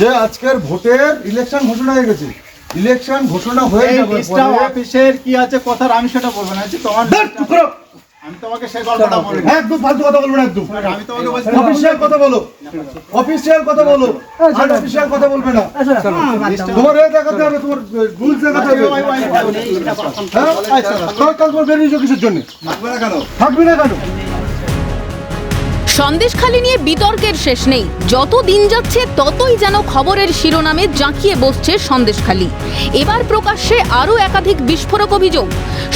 যে আজকের ভোটের ইলেকশন ঘোষণা হয়ে গেছে। ইলেকশন ঘোষণা হয়ে যাবে অফিসের কি আছে কথা আমি সেটা বলব না। তোমার আমি তোমাকে সেই গল্পটা বলি একদম ফালতু কথা বলবে না একদম। আমি তোমাকে বলছি অফিসিয়াল কথা বলো। অফিসিয়াল কথা বলো। আর অফিসিয়াল কথা বলবে না। তোমার এ দেখাতে হবে তোমার দেখাতে হবে। হ্যাঁ? তোমার বেরিয়েছো কিসের জন্য? থাকবে না কেন? থাকবে না কেন? সন্দেশখালি নিয়ে বিতর্কের শেষ নেই। যত দিন যাচ্ছে, ততই যেন খবরের শিরোনামে জাঁকিয়ে বসছে সন্দেশখালি। এবার প্রকাশ্যে আরও একাধিক বিস্ফোরক অভিযোগ।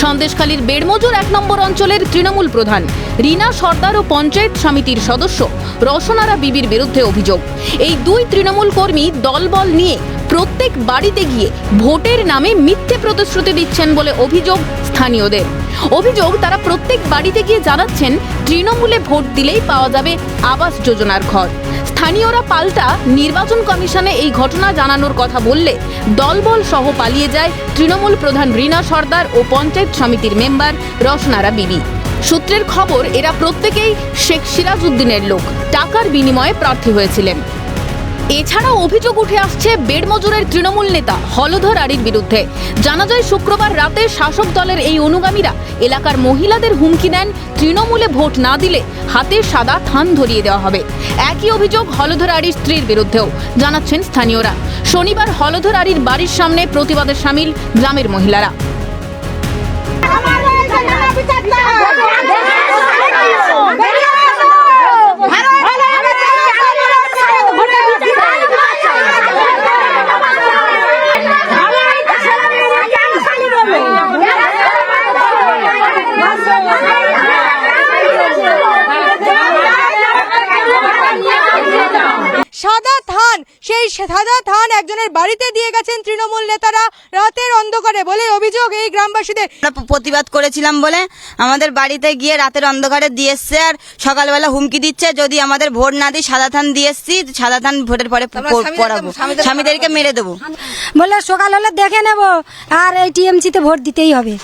সন্দেশখালীর বেড়মজুর এক নম্বর অঞ্চলের তৃণমূল প্রধান, রীনা সর্দার ও পঞ্চায়েত সমিতির সদস্য, রসনারা বিবির বিরুদ্ধে অভিযোগ। এই দুই তৃণমূল কর্মী দলবল নিয়ে প্রত্যেক বাড়িতে গিয়ে ভোটের নামে মিথ্যে প্রতিশ্রুতি দিচ্ছেন বলে অভিযোগ স্থানীয়দের। অভিযোগ, তারা প্রত্যেক বাড়িতে গিয়ে জানাচ্ছেন, তৃণমূলে ভোট দিলেই পাওয়া যাবে আবাস যোজনার ঘর। স্থানীয়রা পাল্টা নির্বাচন কমিশনে এই ঘটনা জানানোর কথা বললে দলবল সহ পালিয়ে যায় তৃণমূল প্রধান রীনা সর্দার ও পঞ্চায়েত সমিতির মেম্বার রসনারা বিবি। সূত্রের খবর, এরা প্রত্যেকেই শেখ সিরাজ উদ্দিনের লোক। টাকার বিনিময়ে প্রার্থী হয়েছিলেন। এছাড়াও অভিযোগ উঠে আসছে বেড়মজুরের তৃণমূল নেতা হলধর আলীর বিরুদ্ধে। জানা যায়, শুক্রবার রাতে শাসক দলের এই অনুগামীরা এলাকার মহিলাদের হুমকি দেন, তৃণমূলে ভোট না দিলে হাতে সাদা থান ধরিয়ে দেওয়া হবে। একই অভিযোগ হলধর আলীর স্ত্রীর বিরুদ্ধেও, জানাচ্ছেন স্থানীয়রা। শনিবার হলধর আলীর বাড়ির সামনে প্রতিবাদে সামিল গ্রামের মহিলারা আমার রয়েছে নানা বিচার না বেরিয়ে আসো ভালো ভালো ভোটে সাদা থান সেই সাদা থান একজনের বাড়িতে দিয়ে গেছেন তৃণমূল নেতারা রাতের অন্ধকারে বলে অভিযোগ এই গ্রামবাসীদের। প্রতিবাদ করেছিলাম বলে আমাদের বাড়িতে গিয়ে রাতের অন্ধকারে দিয়ে এসছে আর সকালবেলা হুমকি দিচ্ছে। যদি আমাদের ভোট না দিই সাদা থান দিয়ে এসছি সাদা থান ভোটের পরে পড়াবো স্বামীদেরকে মেরে দেবো। বলে সকাল হলে দেখে নেব। আর এই টিএমসিতে ভোট দিতেই হবে।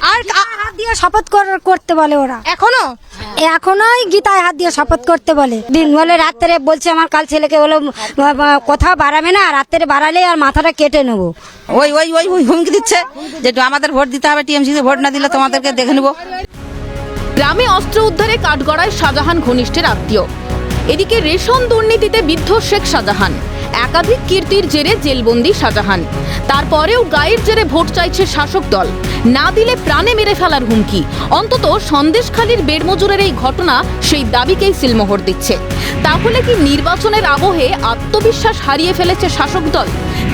আর হাত দিয়ে শপথ কর- করতে বলে ওরা। এখনও? এখনোই গীতায় হাত দিয়ে শপথ করতে বলে। দিন বলে রাত্রে বলছে আমার কাল ছেলেকে বলে কোথাও বাড়াবে না রাত্রে বাড়ালে আর মাথাটা কেটে নেব। ওই ওই ওই ওই হুমকি দিচ্ছে। যে আমাদের ভোট দিতে হবে টিএমসিতে ভোট না দিলে তোমাদেরকে দেখে নেব। গ্রামে অস্ত্র উদ্ধারে কাঠগড়ায় শাহজাহান ঘনিষ্ঠের আত্মীয়। এদিকে রেশন দুর্নীতিতে বিদ্ধ শেখ শাহজাহান। একাধিক কীর্তির জেরে জেলবন্দি শাহজাহান। তারপরেও গায়ের জেরে ভোট চাইছে শাসক দল। না দিলে প্রাণে মেরে ফেলার হুমকি। অন্তত সন্দেশখালীর বেড়মজুরের এই ঘটনা সেই দাবিকেই সিলমোহর দিচ্ছে। তাহলে কি নির্বাচনের আবহে আত্মবিশ্বাস হারিয়ে ফেলেছে শাসক দল?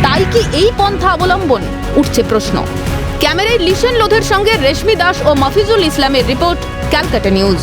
তাই কি এই পন্থা অবলম্বন? উঠছে প্রশ্ন। ক্যামেরায় লিসেন লোধের সঙ্গে রেশমি দাস ও মফিজুল ইসলামের রিপোর্ট ক্যালকাটা নিউজ।